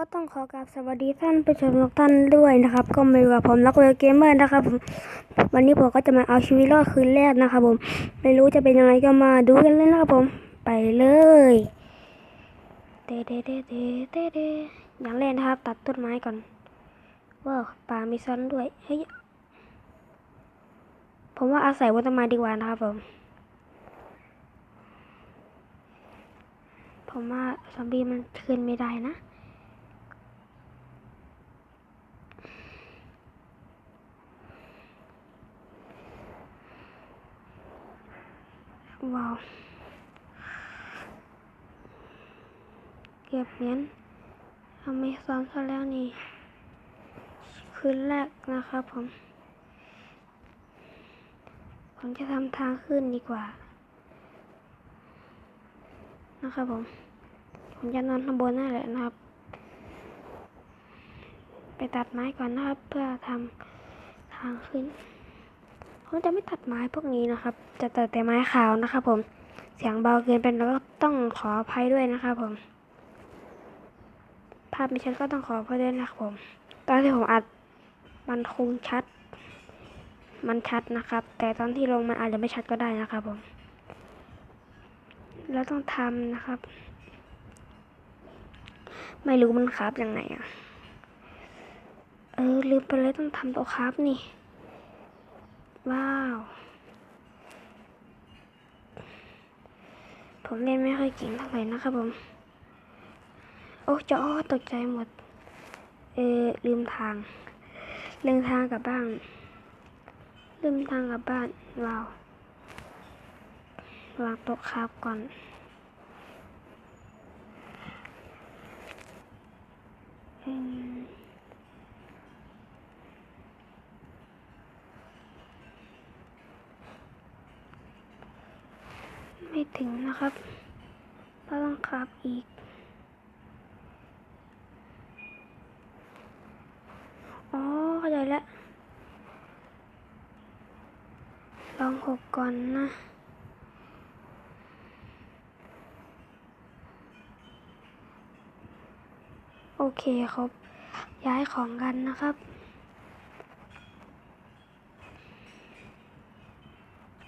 ก็ต้องขอกราบสวัสดีท่านผู้ชมทุกท่านด้วยนะครับ ก็มาอยู่กับผมนักเวลเกมเมอร์นะครับผมวันนี้ผมก็จะมาเอาชีวิตรอดคืนแรกนะครับผม ไม่รู้จะเป็นยังไงก็มาดูกันเลยนะครับผม ไปเลยเดเดเดเดเดเดอย่างแรกนะครับ ตัดต้นไม้ก่อนว้าวป่ามีซ้อนด้วยเฮ้ยผมว่าอาศัยบนต้นไม้ดีกว่านะครับผมผมว่าซอมบี้มันขึ้นไม่ได้นะ ว้าวเก็บเหรียญทำไม่ซ้อมซะแล้วนี่ คืนแรกนะครับผม ผมจะทำทางขึ้นดีกว่า นะครับผม ผมจะนอนข้างบนนั่นแหละนะครับ ไปตัดไม้ก่อนนะครับ เพื่อทำทางขึ้น ผมจะไม่ตัดไม้พวกนี้นะครับ จะตัดแต่ไม้ขาวนะครับผม เสียงเบาเกินไปแล้วก็ต้องขออภัยด้วยนะครับผม ภาพไม่ชัดก็ต้องขออภัยด้วยนะครับผม ตอนที่ผมอัดมันคงชัด มันชัดนะครับ แต่ตอนที่ลงมันอาจจะไม่ชัดก็ได้นะครับผม แล้วต้องทำนะครับ ไม่รู้มันครับยังไงอะเออลืมไปเลยต้องทำต๊ะครับนี่ ว้าว ผมเล่นไม่ค่อยเก่งเท่าไหร่นะครับผม โอ้จอตกใจหมด เออลืมทาง ลืมทางกลับบ้าน ลืมทางกลับบ้าน ว้าว วางโต๊ะครับก่อนอืม ไม่ถึงนะครับ ก็ต้องขับอีก อ๋อ เข้าใจแล้ว ลองหกก่อนนะโอเคครับ ย้ายของกันนะครับ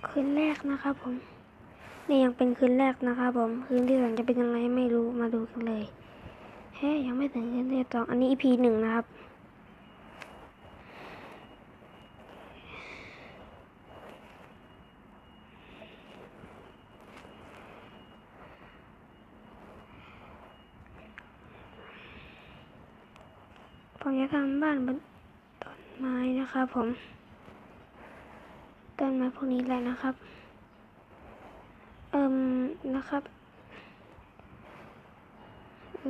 คืนแรกนะครับผม นี่ยังเป็นคืนแรกนะครับผม คืนที่สองจะเป็นยังไงไม่รู้มาดูกันเลย เฮ้ยยังไม่ถึงคืนที่สองอันนี้ EP หนึ่งนะครับ ผมจะทำบ้านบนต้นไม้นะครับผม ต้นไม้พวกนี้แหละนะครับ เอิมนะครับ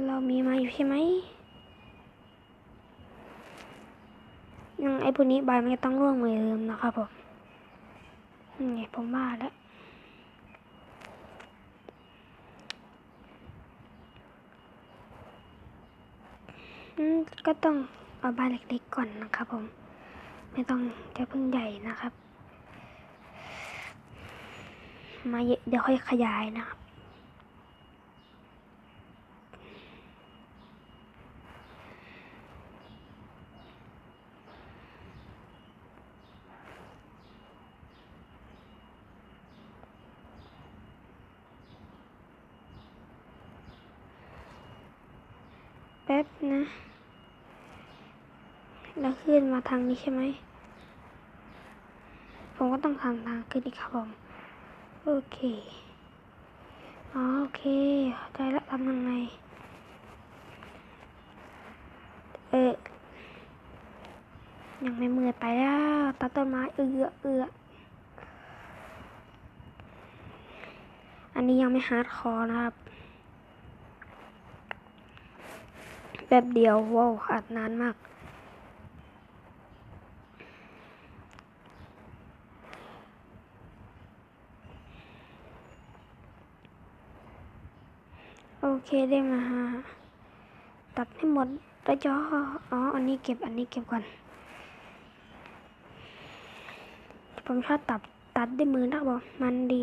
เรามีมาอยู่ใช่ไหมยังไอ้พวกนี้ใบมันจะต้องร่วงเหมือนเดิมนะครับผมนี่ผมว่าแล้วอืมก็ต้องเอาบ้านเล็กๆก่อนนะครับผม ไม่ต้องจะเพิ่งใหญ่นะครับ มาเยอะเดี๋ยวค่อยขยายนะครับ แป๊บนะแล้วขึ้นมาทางนี้ใช่ไหม ผมก็ต้องทำทางขึ้นอีกครับผม โอเค อ๋อโอเคเข้าใจแล้วทำยังไง เออยังไม่เมืดไปแล้วตัดต้นไม้เอือเอืออันนี้ยังไม่ฮาร์ดคอร์นะครับ แบบเดียวว้าวอัดนานมาก เคได้มาฮะตัดให้หมดแล้วจออ๋อ อันนี้เก็บ อันนี้เก็บก่อน ผมชอบตัด ตัดด้วยมือนะบอกมันดี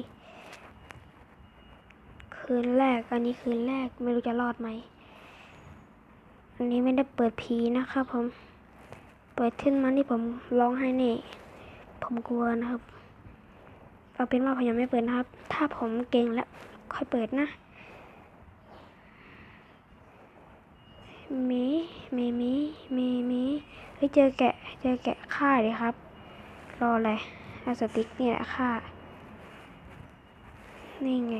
คืนแรก อันนี้คืนแรก ไม่รู้จะรอดไหม อันนี้ไม่ได้เปิดผีนะครับผม เปิดขึ้นมานี่ผมร้องไห้แน่ผมกลัวนะครับ เอาเป็นว่าผมยังไม่เปิดนะครับ ถ้าผมเก่งแล้วค่อยเปิดนะ หมีมีมีมีมีเฮ้ยเจอแกะเจอแกะฆ่าเลยครับ รออะไรอาสติ๊กนี่แหละฆ่า นี่ไง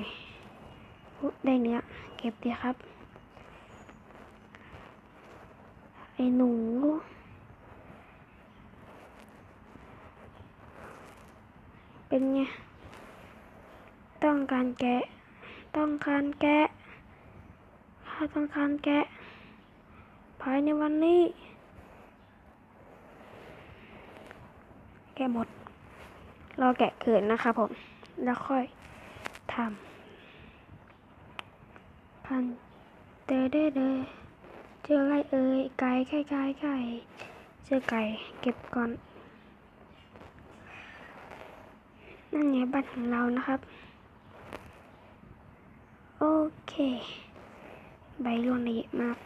ได้เนื้อเก็บดีครับ ไอ้หนูเป็นไง ต้องการแกะ ต้องการแกะข้าต้องการแกะายในวันนี้ แกะหมด รอแกะเกิดนะคะผม แล้วค่อยทำพันเตอเดเดเจออะไรเอ่ยไก่ไก่ไก่ไก่เจอไก่เก็บก่อนนั่นไงบ้านของเรานะครับ โอเค ใบร่วงได้เยอะมาก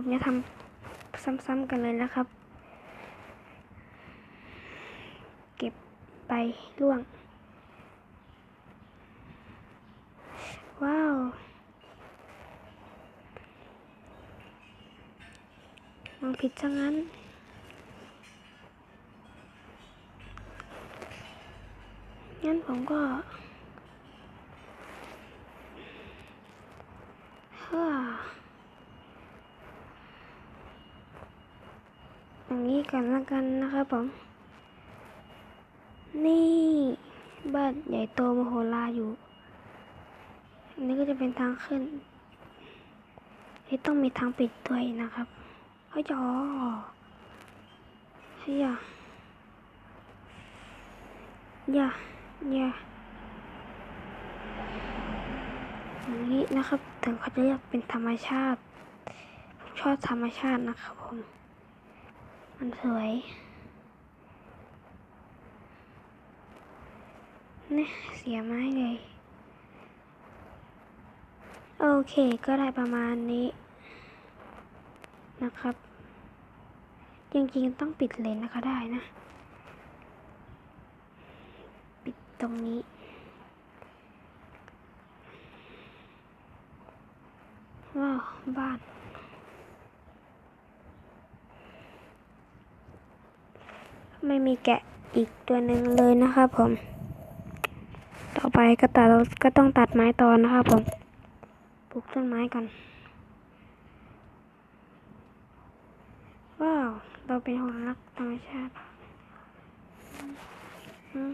ผมจะทำซ้ำๆกันเลยนะครับ เก็บใบร่วง ว้าว มองผิดซะงั้นงั้นผมก็เฮ้อ อย่างนี้กันละกันนะครับผม นี่บ้านใหญ่โตมโหฬารอยู่อันนี้ก็จะเป็นทางขึ้นที่ต้องมีทางปิดด้วยนะครับเฮ้ยจอเฮ้ยอย่าอย่าอย่าอย่างนี้นะครับ ถึงเขาจะเรียกเป็นธรรมชาติ ผมชอบธรรมชาตินะครับผม มันสวยเนี่ยเสียไม้เลย โอเคก็ได้ประมาณนี้นะครับ จริงๆต้องปิดเลนนะคะได้นะ ปิดตรงนี้ว้าวบ้าน ไม่มีแกะอีกตัวหนึ่งเลยนะครับผม ต่อไปก็ตัดก็ต้องตัดไม้ตอนนะครับผม ปลูกต้นไม้กัน ว้าว เราเป็นคนรักธรรมชาติอืม